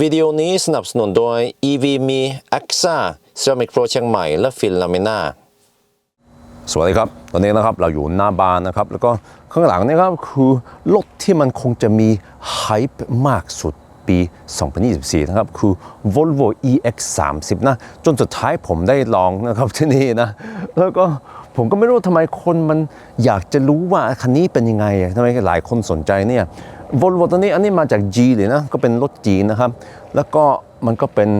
วิดีโอนี้สนับสนุนโดย EV มี AXA Ceramic Pro เชียงใหม่ และฟินลามิน่าสวัสดีครับ ตอนนี้นะครับเราอยู่หน้าบ้านนะครับ แล้วก็ข้างหลังนี่ครับคือรถที่มันคงจะมีไฮป์มากสุดปี 2024 นะครับ คือ Volvo EX30 นะ จนสุดท้ายผมได้ลองนะครับที่นี่นะ แล้วก็ผมก็ไม่รู้ทำไมคนมันอยากจะรู้ว่าคันนี้เป็นยังไงทำไมหลายคนสนใจเนี่ย Volvo ตัวนี้อันนี้มาจาก G เลยนะก็เป็นรถจีนนะครับ แล้วก็มันก็เป็น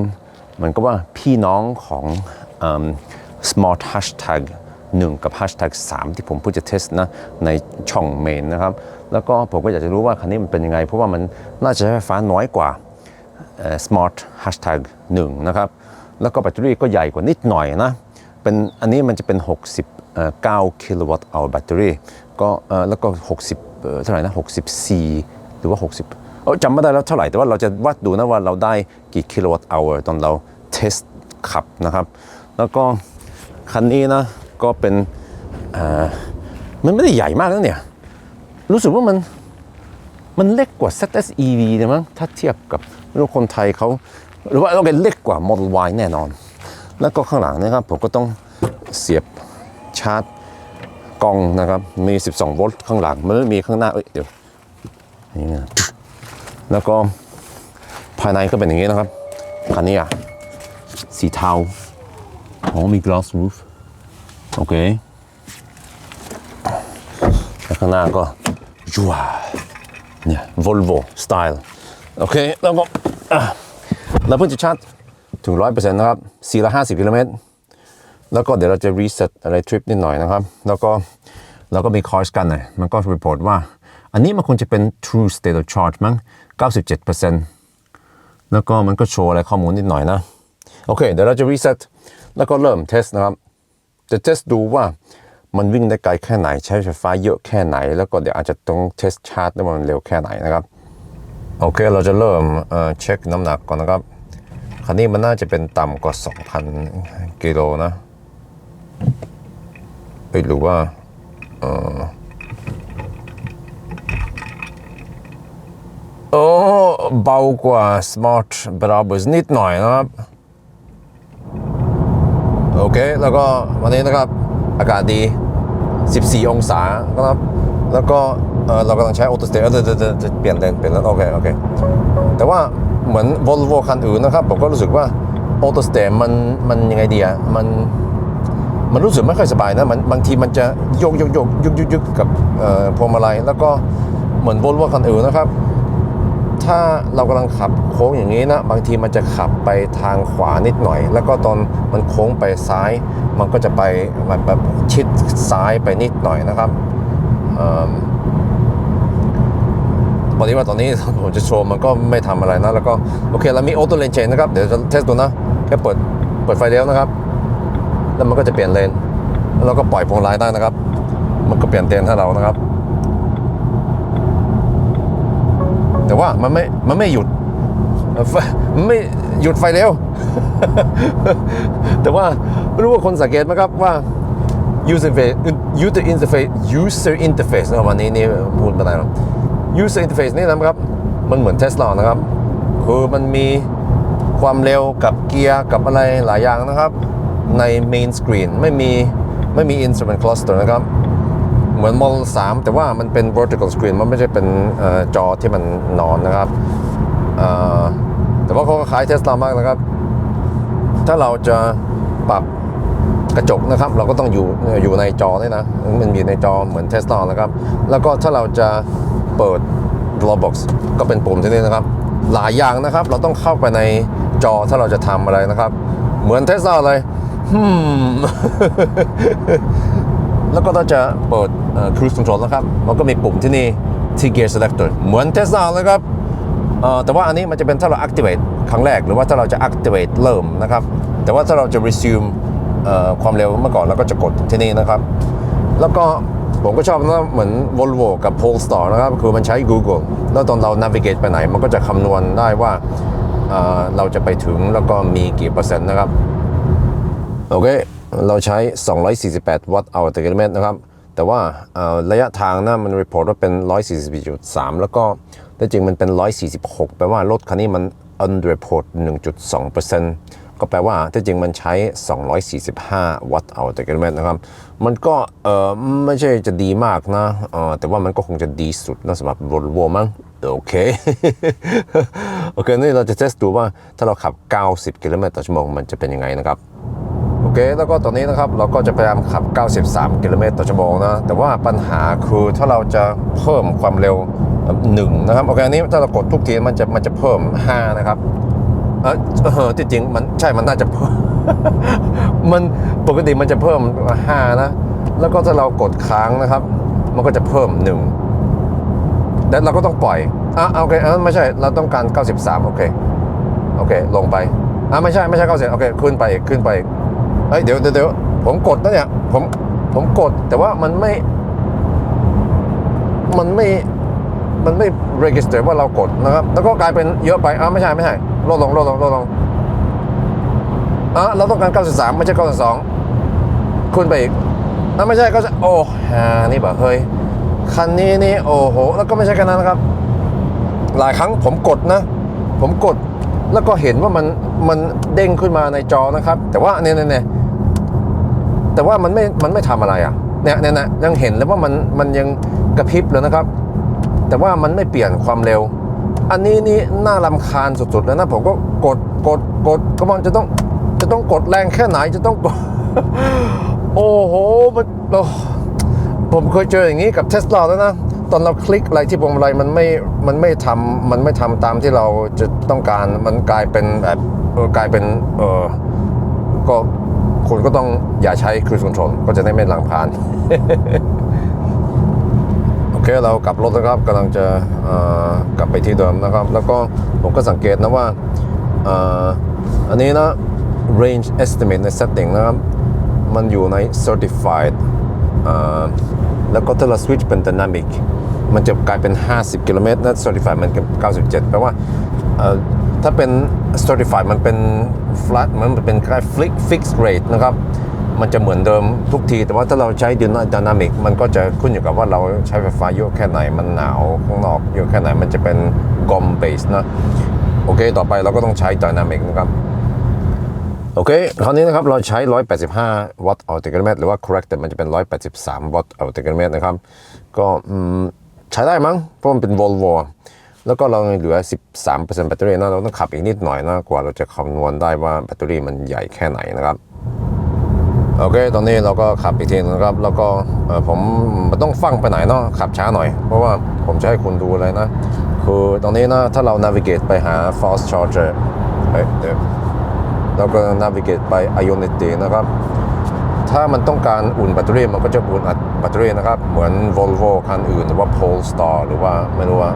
เหมือนกับว่าพี่น้องของอ smart hashtag หนึ่งกับ hashtag 3 ที่ผมพูดจะเทสนะในช่องเมนนะครับ แล้วก็ผมก็อยากจะรู้ว่าคันนี้มันเป็นยังไง เพราะว่ามันน่าจะใช้ไฟฟ้าน้อยกว่า smart hashtag 1 นะครับ แล้วก็แบตเตอรี่ก็ใหญ่กว่านิดหน่อยนะเป็นอันนี้มันจะเป็น 69 กิโลวัตต์เอาแบตเตอรี่ก็แล้วก็ 60เท่าไหร่นะ64 หรือว่า 60เอ้จำไม่ได้แล้วเท่าไหร่ แต่ว่าเราจะวัดดูนะว่าเราได้กี่กิโลวัตต์เอาตอนเราเทสขับนะครับ แล้วก็คันนี้นะก็เป็นอ่อมันไม่ได้ใหญ่มากนะเนี่ย รู้สึกว่ามันมันเล็กกว่า ZSEV เนี่มั้งถ้าเทียบกับรู้คนไทยเขาหรือว่าต้องเป็นเล็กกว่า Model Y แน่นอน แล้วก็ข้างหลังนะครับผมก็ต้องเสียบชาร์จกล้องนะครับ มี 12 โวลต์ข้างหลัง มันไม่มีข้างหน้า เอ้ยเดี๋ยว นี่นะแล้วก็ภายในก็เป็นอย่างนี้นะครับคันนี้อะสีเทาอ๋อมี glass roof โอเคแล้วข้างหน้าก็ยัวเนี่ย Volvo style โอเค แล้วก็เราเพิ่งจะชาร์จถึง 100%นะครับ450กิโลเมตรแล้วก็เดี๋ยวเราจะรีเซ็ตอะไรทริปนิดหน่อยนะครับ แล้วก็เราก็มีคอร์สกันหน่อยมันก็รีพอร์ตว่า อันนี้มันควรจะเป็น true state of charge มั้ง 97%แล้วก็มันก็โชว์อะไรข้อมูลนิดหน่อยนะ โอเค เดี๋ยวเราจะรีเซ็ตแล้วก็เริ่มเทสนะครับ จะเทสดูว่ามันวิ่งได้ไกลแค่ไหน ใช้ไฟฟ้าเยอะแค่ไหน แล้วก็เดี๋ยวอาจจะต้องเทสชาร์จด้ว่ามันเร็วแค่ไหนนะครับ โอเค เราจะเริ่มเช็คน้ำหนักก่อนนะครับ คันนี้มันน่าจะเป็นต่ำกว่า 2,000 กิโลนะเอ้ยหรือว่าเออ โอ้เบากว่า Smart Brabus นิดหน่อยนะครับ โอเค แล้วก็วันนี้นะครับ อากาศดี 14 องศานะครับ แล้วก็เออเรากำลังใช้ออโตสเตย์เออจะจะจะเปลี่ยนเลนเปลี่ยนแล้วโอเค โอเค แต่ว่าเหมือน Volvo คันอื่นนะครับ ผมก็รู้สึกว่าออโตสเตย์มันมันยังไงดีอะมันมันรู้สึกไม่ค่อยสบายนะมันบางทีมันจะโยกโยกโยกยุกยุกยุกกับเอ่อพวงมาลัยแล้วก็เหมือน Volvo คันอื่นนะครับ ถ้าเรากำลังขับโค้งอย่างนี้นะ บางทีมันจะขับไปทางขวานิดหน่อย แล้วก็ตอนมันโค้งไปซ้าย มันก็จะไปมันแบบชิดซ้ายไปนิดหน่อยนะครับเอิ่มวันนี้ว่าตอนนี้ผมจะโชว์มันก็ไม่ทำอะไรนะ แล้วก็โอเคเรามีออโต้เลนเชนนะครับ เดี๋ยวจะเทสดูนะ แค่เปิดเปิดไฟเลี้ยวนะครับ แล้วมันก็จะเปลี่ยนเลน แล้วเราก็ปล่อยพวงมาลัยได้นะครับ มันก็เปลี่ยนเลนให้เรานะครับ แต่ว่ามันไม่มันไม่หยุดไม่หยุดไฟเร็ว แต่ว่าไม่รู้ว่าคนสังเกตไหมครับว่า user interface user interface user interface นะครับวันนี้นี่พูดม่ได้หรอก user interface นี่นะครับ มันเหมือน Tesla นะครับ คือมันมีความเร็วกับเกียร์กับอะไรหลายอย่างนะครับ ใน main screen ไม่มีไม่มี instrument cluster นะครับ เหมือน Model 3 แต่ว่ามันเป็น vertical screen มันไม่ใช่เป็นอจอที่มันนอนนะครับแต่ว่าเขาก็คล้ายเทสลามากนะครับ ถ้าเราจะปรับกระจกนะครับ เราก็ต้องอยู่อยู่ในจอนี่นะ มันมีในจอเหมือนเทสลานะครับ แล้วก็ถ้าเราจะเปิด Dropbox ก็เป็นปุ่มที่นี่นะครับ หลายอย่างนะครับ เราต้องเข้าไปในจอถ้าเราจะทำอะไรนะครับ เหมือนเทสลาเลยฮึม แล้วก็ถ้าจะเปิด cruise control นะครับ มันก็มีปุ่มที่นี่ที่ gear selector เหมือน Tesla เลยครับแต่ว่าอันนี้มันจะเป็นถ้าเรา activate ครั้งแรก หรือว่าถ้าเราจะ activate เริ่มนะครับ แต่ว่าถ้าเราจะ resume ความเร็วเมื่อก่อนเราก็จะกดที่นี่นะครับ แล้วก็ผมก็ชอบนะเหมือน Volvo กับ Polestar นะครับ คือมันใช้ Google แล้วตอนเรา navigate ไปไหน มันก็จะคำนวณได้ว่าเราจะไปถึงแล้วก็มีกี่เปอร์เซ็นต์นะครับ โอเค เราใช้ 248 วัตต์เอาต่อกิโลเมตรนะครับ แต่ว่าระยะทางนะมันรีพอร์ตว่าเป็น 144.3 แล้วก็แต่จริงมันเป็น 146 แปลว่ารถคันนี้มัน underreport 1.2%ก็แปลว่าที่จริงมันใช้ 245 วัตต์เอาต่อกิโลเมตรนะครับ มันก็เออไม่ใช่จะดีมากนะเออแต่ว่ามันก็คงจะดีสุดนะสำหรับ Volvo มั้งโอเค โอเค นี่เราจะเทสดูว่าถ้าเราขับ 90 กิโลเมตรต่อชั่วโมงมันจะเป็นยังไงนะครับ อเคแล้วก็ตอนนี้นะครับเราก็จะพยายามขับ 93 กิโลเมตรต่อชั่วโมงนะแต่ว่าปัญหาคือถ้าเราจะเพิ่มความเร็วหนึ่งนะครับโอเคอันนี้ถ้าเรากดทุกทีมันจะมันจะเพิ่ม 5 นะครับเออที่จริงมันใช่มันน่าจะเพิ่มมันปกติมันจะเพิ่ม 5 นะ แล้วก็ถ้าเรากดค้างนะครับ มันก็จะเพิ่ม 1แต่เราก็ต้องปล่อยอะโอเคอันนั้นไม่ใช่เราต้องการ 93 โอเคโอเค ลงไปอะไม่ใช่ไม่ใช่ 90 โอเค ขึ้นไปอีกขึ้นไปอีก เฮ้ยเดี๋ยวเดี๋ยวผมกดนะเนี่ยผมผมกดแต่ว่ามันไม่ มันไม่มันไม่ register ว่าเรากดนะครับ แล้วก็กลายเป็นเยอะไปอะไม่ใช่ไม่ใช่ลดลงลดลงลดลงอะเราต้องการ 93 ไม่ใช่ 92ขึ้นไปอีกอะไม่ใช่ก็จะโอ้ฮานี่แบบเฮ้ยคันนี้นี่โอ้โห แล้วก็ไม่ใช่แค่นั้นนะครับ หลายครั้งผมกดนะ ผมกดแล้วก็เห็นว่ามันมันเด้งขึ้นมาในจอนะครับ แต่ว่าเนี่ยเนี่ย แต่ว่ามันไม่มันไม่ทำอะไรอะเนี่ยเนี่ยนะยังเห็นเลยว่ามันมันยังกระพริบเลยนะครับ แต่ว่ามันไม่เปลี่ยนความเร็ว อันนี้นี่น่ารำคาญสุดๆแล้วนะผมก็กดกดกดก็มันจะต้องจะต้องกดแรงแค่ไหนจะต้องกดโอ้โหมันโอ้ผมเคยเจออย่างนี้กับเทสลาแล้วนะตอนเราคลิกอะไรที่พวงมาลัยมันไม่ มันไม่ทำมันไม่ทำตามที่เราจะต้องการ มันกลายเป็นแบบกลายเป็น เออก็ คุณก็ต้องอย่าใช้ cruise control ก็จะได้ไม่หลังพาน โอเคเรากลับรถนะครับกำลังจะกลับไปที่เดิมนะครับ แล้วก็ผมก็สังเกตนะว่าอันนี้นะ range estimate ใน setting นะครับ มันอยู่ใน certified แล้วก็ถ้าเรา switch เป็น dynamic มันจะกลายเป็น 50 กิโลเมตรนะ certified มัน 97 แปลว่าถ้าเป็น certified มันเป็น flat มันเป็นคล้าย fix fixed rate นะครับ มันจะเหมือนเดิมทุกที แต่ว่าถ้าเราใช้ dynamic มันก็จะขึ้นอยู่กับว่าเราใช้ไฟฟ้าเยอะแค่ไหน มันหนาวข้างนอกเยอะแค่ไหน มันจะเป็น GOM base นะ โอเค ต่อไปเราก็ต้องใช้ dynamic นะครับโอเค คราวนี้นะครับ เราใช้ 185 วัตต์ต่อกิโลเมตรหรือว่า correct มันจะเป็น 183 วัตต์ต่อกิโลเมตรนะครับ ก็ใช้ได้มั้ง เพราะมันเป็น Volvo แล้วก็เราเหลือ 13%แบตเตอรี่นะเราต้องขับอีกนิดหน่อยนะกว่าเราจะคำนวณได้ว่าแบตเตอรี่มันใหญ่แค่ไหนนะครับโอเค ตอนนี้เราก็ขับอีกทีนะครับ แล้วก็ผมมันต้องฟังไปไหนเนาะขับช้าหน่อย เพราะว่าผมจะให้คุณดูเลยนะ คือตอนนี้นะ ถ้าเรา navigate ไปหา fast charger เฮ้ยเดี๋ยวแล้วก็ navigate ไป Ionity นะครับ ถ้ามันต้องการอุ่นแบตเตอรี่มันก็จะอุ่นอัดแบตเตอรี่นะครับ เหมือน Volvo คันอื่น หรือว่า Polestar หรือว่าไม่รู้ว่า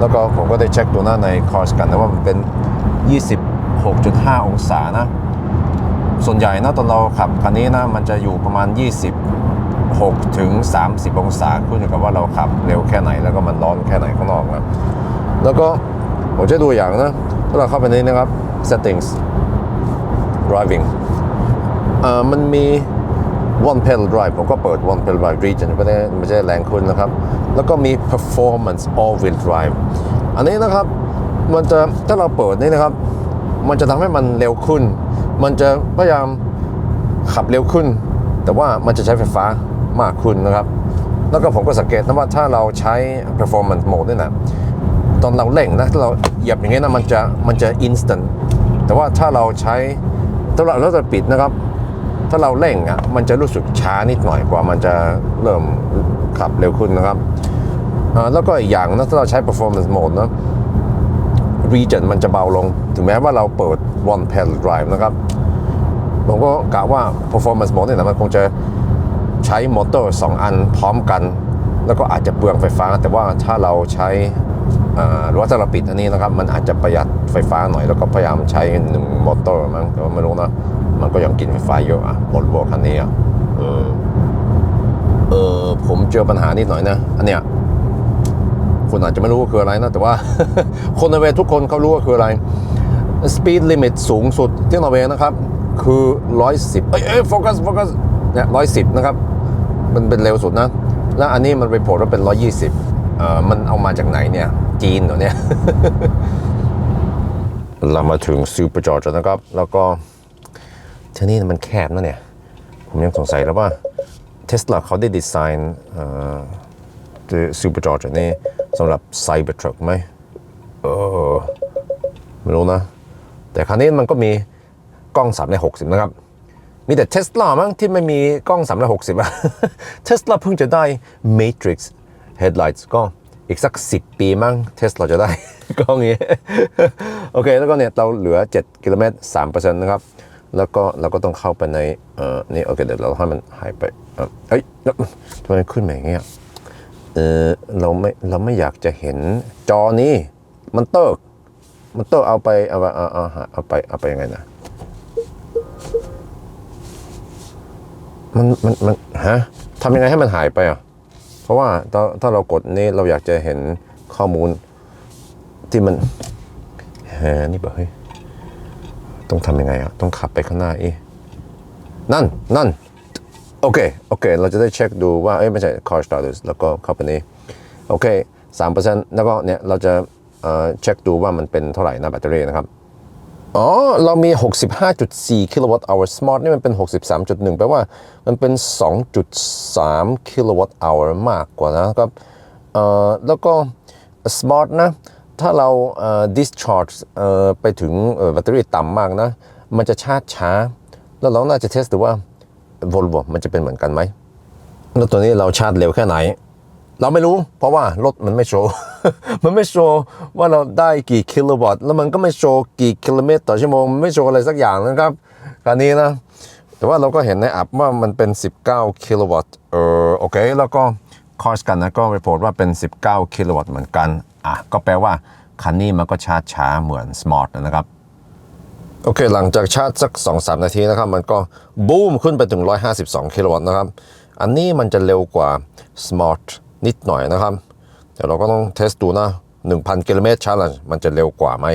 แล้วก็ผมก็ได้เช็คดูหน้าในคอร์สกันนะว่ามันเป็น 26.5 องศานะ ส่วนใหญ่นะตอนเราขับคันนี้นะมันจะอยู่ประมาณ 26ถึง30 องศาขึ้นอยู่กับว่าเราขับเร็วแค่ไหนแล้วก็มันร้อนแค่ไหนข้างนอกนะแล้วก็ผมจะดูอย่างนะถ้าเราเข้าไปนี้นะครับ settings driving มันมี one pedal drive ผมก็เปิด one pedal drive region ไม่ได้ไม่ใช่แรงขึ้นนะครับ แล้วก็มี performance all wheel drive อันนี้นะครับมันจะถ้าเราเปิดนี่นะครับ มันจะทำให้มันเร็วขึ้น มันจะพยายามขับเร็วขึ้น แต่ว่ามันจะใช้ไฟฟ้ามากขึ้นนะครับ แล้วก็ผมก็สังเกตนะว่าถ้าเราใช้ performance mode นี่นะตอนเราเร่งนะถ้าเราเหยียบอย่างเงี้ยนะมันจะมันจะ instant แต่ว่าถ้าเราใช้ถ้าเราเราจะปิดนะครับ ถ้าเราเร่งอะมันจะรู้สึกช้านิดหน่อยกว่ามันจะเริ่มขับเร็วขึ้นนะครับแล้วก็อีกอย่างนะถ้าเราใช้ performance mode นะ region มันจะเบาลง ถึงแม้ว่าเราเปิด one pedal drive นะครับผมก็กะว่า performance mode เนี่ยนะมันคงจะใช้มอเตอร์ 2 อันพร้อมกัน แล้วก็อาจจะเปลืองไฟฟ้า แต่ว่าถ้าเราใช้อ่าหรือว่าถ้าเราปิดอันนี้นะครับ มันอาจจะประหยัดไฟฟ้าหน่อยแล้วก็พยายามใช้หนึ่งมอเตอร์มั้งแต่ว่าไม่รู้นะ มันก็ยังกินไฟฟ้าเยอะอะบนวัวคันนี้อะเออเออผมเจอปัญหานิดหน่อยนะ อันเนี้ยคุณอาจจะไม่รู้ว่าคืออะไรนะ แต่ว่าคนนอร์เวย์ทุกคนเขารู้ว่าคืออะไร speed limit สูงสุดที่นอร์เวย์นะครับ คือ 110 เอ้ยเอ้ยโฟกัสโฟกัสเนี่ย110นะครับ มันเป็นเร็วสุดนะ แล้วอันนี้มันรีพอร์ตว่าเป็น 120เอ่อมันเอามาจากไหนเนี่ย จีนเหรอเนี่ยเรามาถึงซูเปอร์จอร์จนะครับ แล้วก็ ที่นี่มันแคบนะเนี่ย ผมยังสงสัยแล้วว่าเทสลาเขาได้ดีไซน์ซูเปอร์จอร์จนี่สำหรับไซเบอร์ทรัคไหมเออไม่รู้นะ แต่คราวนี้มันก็มีกล้อง3ใน60นะครับ มีแต่เทสลามั้งที่ไม่มีกล้อง3ใน60อะเทสลาเพิ่งจะได้ Matrix Headlights ก็อีกสัก 10 ปีมั้งเทสลาจะได้กล้องนี้ โอเค แล้วก็เนี่ย เราเหลือ 7 กิโลเมตร3%นะครับ แล้วก็เราก็ต้องเข้าไปในเอ่อนี่โอเคเดี๋ยวเราให้มันหายไปเอ้ยทำไมขึ้นมาอย่างเงี้ยเออเราไม่เราไม่อยากจะเห็นจอนี้มันเติกมันเต้องเอาไปเอาไปเอาเอาเอาไปเอาไปยังไงนะมันมันมันฮะทำยังไงให้มันหายไปอะเพราะว่าถ้าถ้าเรากดนี้เราอยากจะเห็นข้อมูลที่มันแฮนี่บอกเฮ้ย ต้องทำยังไงอะต้องขับไปข้างหน้าอีนั่นนั่นโอเคโอเค เราจะได้เช็คดูว่าเอ้ยไม่ใช่ car status แล้วก็เข้าไปนี้โอเคสามเปอร์เซ็นต์แล้วก็เนี่ยเราจะเอ่อเช็คดูว่ามันเป็นเท่าไหร่นะแบตเตอรี่นะครับอ๋อ เรามี 65.4 กิโลวัตต์ hour smart นี่มันเป็น 63.1 แปลว่ามันเป็น 2.3 กิโลวัตต์ hour มากกว่านะครับเอ่อแล้วก็ smart นะ ถ้าเรา discharge ไปถึงแบตเตอรี่ต่ำมากนะ มันจะชาร์จช้า แล้วเราน่าจะเทสดูว่า Volvo มันจะเป็นเหมือนกันไหม แล้วตัวนี้เราชาร์จเร็วแค่ไหน เราไม่รู้ เพราะว่ารถมันไม่โชว์ มันไม่โชว์ว่าเราได้กี่กิโลวัตต์ แล้วมันก็ไม่โชว์กี่กิโลเมตรต่อชั่วโมงมไม่โชว์อะไรสักอย่างนะครับการนี้นะ แต่ว่าเราก็เห็นในแอปว่ามันเป็น 19 กิโลวัตต์ เออโอเค แล้วก็คอร์สกันนะก็รีพอร์ตว่าเป็น 19 กิโลวัตต์เหมือนกัน อะก็แปลว่าคันนี้มันก็ชาร์จช้าเหมือน Smart นะครับ โอเค หลังจากชาร์จสัก 2-3 นาทีนะครับ มันก็บูมขึ้นไปถึง 152 กิโลวัตต์นะครับ อันนี้มันจะเร็วกว่า Smart นิดหน่อยนะครับ เดี๋ยวเราก็ต้องเทสดูนะ 1,000 กิโลเมตรชาร์จมันจะเร็วกว่าไหม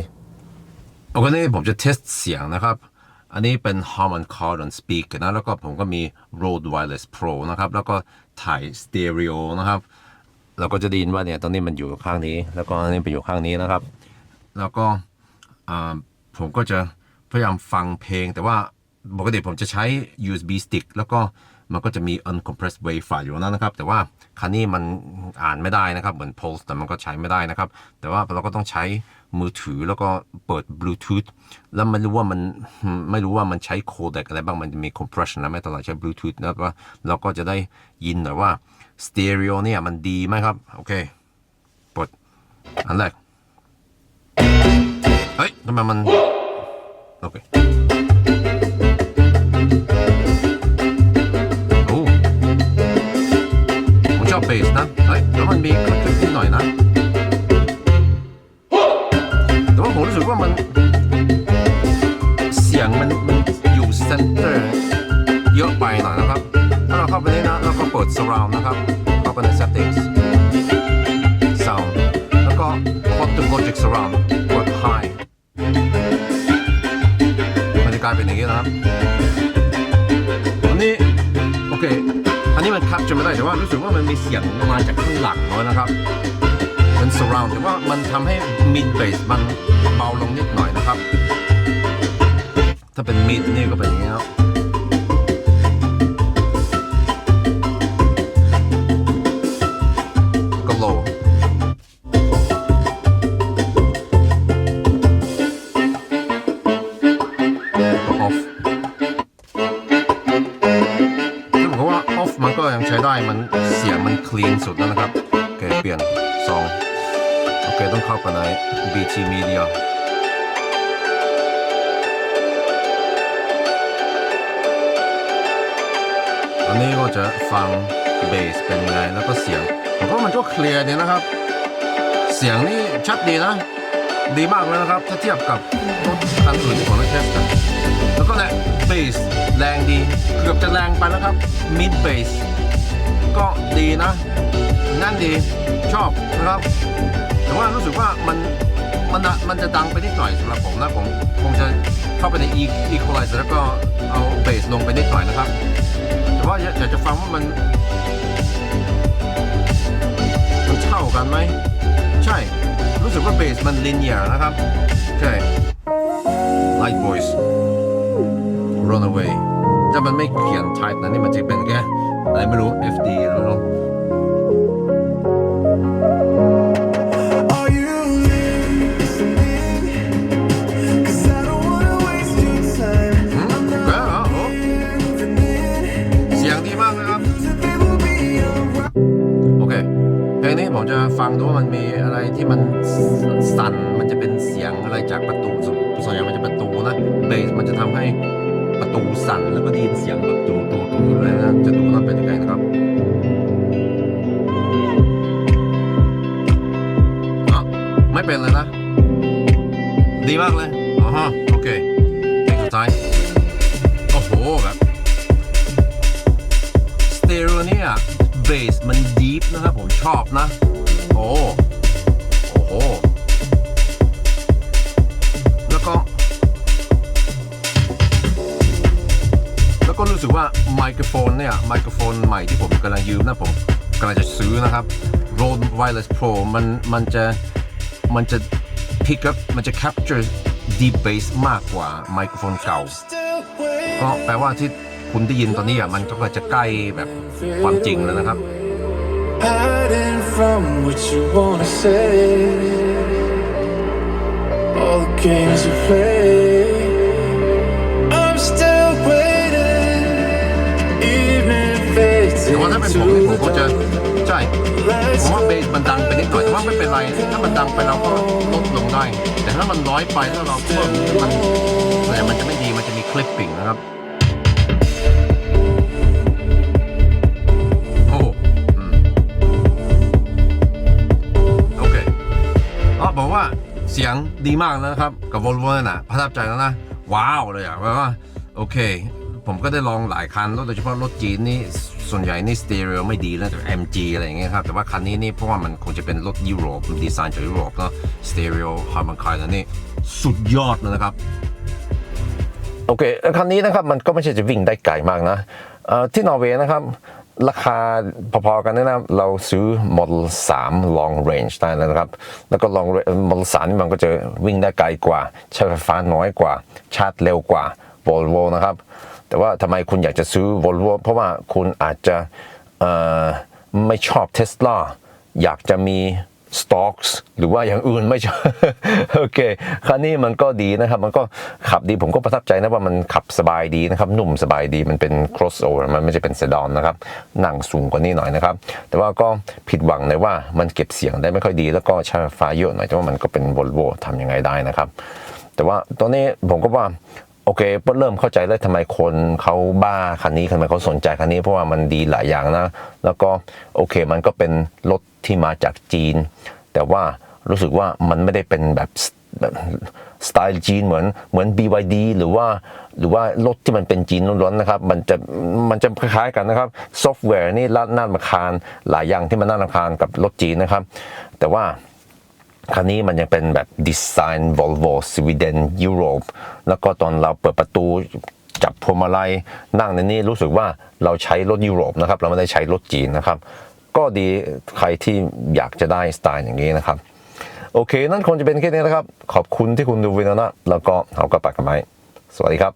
โอเคนี่ผมจะเทสเสียงนะครับ อันนี้เป็น Harman Kardon Speaker นะ แล้วก็ผมก็มี Rode Wireless Pro นะครับ แล้วก็ถ่ายสเตอริโอนะครับ เราก็จะได้ยินว่าเนี่ยตอนนี้มันอยู่ข้างนี้ แล้วก็อันนี้ไปอยู่ข้างนี้นะครับ แล้วก็ผมก็จะพยายามฟังเพลง แต่ว่าปกติผมจะใช้ USB stick แล้วก็มันก็จะมี uncompressed wave file อยู่นั่นนะครับ แต่ว่าคันนี้มันอ่านไม่ได้นะครับ เหมือน Pulse แต่มันก็ใช้ไม่ได้นะครับ แต่ว่าเราก็ต้องใช้มือถือแล้วก็เปิด Bluetooth แล้วไม่รู้ว่ามันไม่รู้ว่ามันใช้ codec อะไรบ้าง มันจะมี compression นะไม่ตลอดใช้ Bluetooth นะว่าเราก็จะได้ยินหน่อยว่า stereo เนี่ยมันดีไหมครับ โอเคปิดอันแรก เฮ้ยทำไมมัน โอเคโอ้ผมชอบเบสนะเฮ้ยแล้วมันมีคลิกๆนิดหน่อยนะ แต่ว่าผมรู้สึกว่ามัน เสียงมันมันอยู่เซนเตอร์ ปิด surround นะครับเข้าไปใน settings sound แล้วก็ quantum logic surround กด high มันจะกลายเป็นอย่างนี้นะครับ อันนี้ โอเค อันนี้มันคับจะไม่ได้แต่ว่ารู้สึกว่ามันมีเสียงมาจากข้างหลังน้อยนะครับมัน surround แต่ว่ามันทำให้ mid bass มันเบาลงนิดหน่อยนะครับ ถ้าเป็น mid นี่ก็เป็นอย่างนี้ครับ มันก็ยังใช้ได้มันเสียงมัน clean สุดแล้วนะครับโอเคเปลี่ยนซองโอเคต้องเข้าไปใน BT Media อันนี้ก็จะฟังเบสเป็นไงแล้วก็เสียงผมว่ามันก็เคลียร์ดีนะครับ เสียงนี่ชัดดีนะ ดีมากเลยนะครับ ถ้าเทียบกับรถคันอื่นที่ผมได้เทสกันแล้วก็เนี่ย เบสแรงดี เกือบจะแรงไปแล้วครับมิดเบสก็ดีนะ นั่นดีชอบนะครับ แต่ว่ารู้สึกว่ามันมันมันจะดังไปนิดหน่อยสำหรับผมนะผมคงจะเข้าไปใน E- equalizer แล้วก็เอาเบสลงไปนิดหน่อยนะครับ แต่ว่าอยากจะฟังว่ามัน มันเท่ากันไหม ใช่ รู้สึกว่าเบสมันลิเนียนะครับ ใช่ Night Voice Runaway ถ้ามันไม่เขียน type นะนี่มันจะเป็นแค่อะไรไม่รู้ FD หรือไม่รู้ Are you listening? 'Cause I don't wanna waste your time. อืมเออโอ้ Living in เสียงดีมากนะครับ everything will be alright. โอเคเพลงนี้ผมจะฟังดูว่ามันมีอะไรที่มันสั่น มันจะเป็นเสียงอะไรจากประตูส่วนส่วนใหญ่มั สั่นแล้วก็ได้ยินเสียงแบบตูตูตูเลยนะจะดูว่าเป็นยังไงนะครับอะไม่เป็นเลยนะ ดีมากเลยอ๋อฮะโอเคเพลงสุดท้ายโอ้โหแบบสเตอริโอเนี่ยเบสมันดีฟนะครับผมชอบนะ โอ้ รู้สึกว่าไมโครโฟนเนี่ยไมโครโฟนใหม่ที่ผมกำลังยืมนะผมกำลังจะซื้อนะครับ Rode Wireless Pro มันมันจะมันจะ pick up มันจะ capture deep bass มากกว่าไมโครโฟนเก่า ก็แปลว่าที่คุณได้ยินตอนนี้อะมันก็จะใกล้แบบความจริงแล้วนะครับ Hiding from what you wanna say. All the games you play. เป็นผมนี่ผมก็จะใช่ผมว่าเบสมันดังไปนิดหน่อยแต่ว่าไม่เป็นไร ถ้ามันดังไปเราก็ลดลงได้ แต่ถ้ามันน้อยไปถ้าเราเพิ่มมันแต่มันจะไม่ดีมันจะมีคลิปปิ้งนะครับโอ้อืมโอเคอ๋อบอกว่าเสียงดีมากแล้วนะครับ กับ Volvo นั่นนะประทับใจแล้วนะ ว้าวเลยอะแปลว่า โอเค ผมก็ได้ลองหลายคันรถโดยเฉพาะรถจีนนี่ส่วนใหญ่นี่สเตอริโอไม่ดีแล้วแต่ MG อะไรอย่างเงี้ยครับ แต่ว่าคันนี้นี่เพราะว่ามันคงจะเป็นรถยุโรปดีไซน์จากยุโรปเนาะสเตอริโอฮาร์มันคายแล้วนี่สุดยอดเลยนะครับ โอเคคันนี้นะครับมันก็ไม่ใช่จะวิ่งได้ไกลมากนะที่นอร์เวย์นะครับราคาพอๆกันเนยนะเราซื้อ Model 3 Long Range ได้แล้วนะครับ แล้วก็ Long Model 3นี่มันก็จะวิ่งได้ไกลกว่า ใช้ไฟฟ้าน้อยกว่า ชาร์จเร็วกว่า Volvo นะครับ แต่ว่าทำไมคุณอยากจะซื้อ Volvo เพราะว่าคุณอาจจะไม่ชอบ Tesla อยากจะมี stocks หรือว่าอย่างอื่นไม่ใช่โอเคคันนี้มันก็ดีนะครับ มันก็ขับดีผมก็ประทับใจนะว่ามันขับสบายดีนะครับ นุ่มสบายดีมันเป็น crossover มันไม่ใช่เป็นเซดานนะครับ นั่งสูงกว่านี้หน่อยนะครับ แต่ว่าก็ผิดหวังในว่ามันเก็บเสียงได้ไม่ค่อยดี แล้วก็ใช้ไฟเยอะหน่อยแต่ว่ามันก็เป็น Volvo ทำยังไงได้นะครับ แต่ว่าตอนนี้ผมก็ว่า โอเคเริ่มเข้าใจแล้วทำไมคนเขาบ้าคันนี้ทำไมเขาสนใจคันนี้เพราะว่ามันดีหลายอย่างนะ แล้วก็โอเคมันก็เป็นรถที่มาจากจีน แต่ว่ารู้สึกว่ามันไม่ได้เป็นแบบแบบสไตล์จีนเหมือนเหมือน BYD หรือว่าหรือว่ารถที่มันเป็นจีนล้วนๆนะครับ มันจะมันจะคล้ายๆกันนะครับซอฟต์แวร์นี่น่ารำคาญหลายอย่างที่มันน่ารำคาญกับรถจีนนะครับ แต่ว่า คันนี้มันยังเป็นแบบดีไซน์ Volvo สวีเดนยุโรปแล้วก็ตอนเราเปิดประตูจับพวงมาลัยนั่งในนี้รู้สึกว่าเราใช้รถยุโรปนะครับเราไม่ได้ใช้รถจีนนะครับ ก็ดีใครที่อยากจะได้สไตล์อย่างนี้นะครับ โอเค นั่นคงจะเป็นแค่นี้นะครับ ขอบคุณที่คุณดูวิดีโอนะแล้วก็เอากระปักกันไหมสวัสดีครับ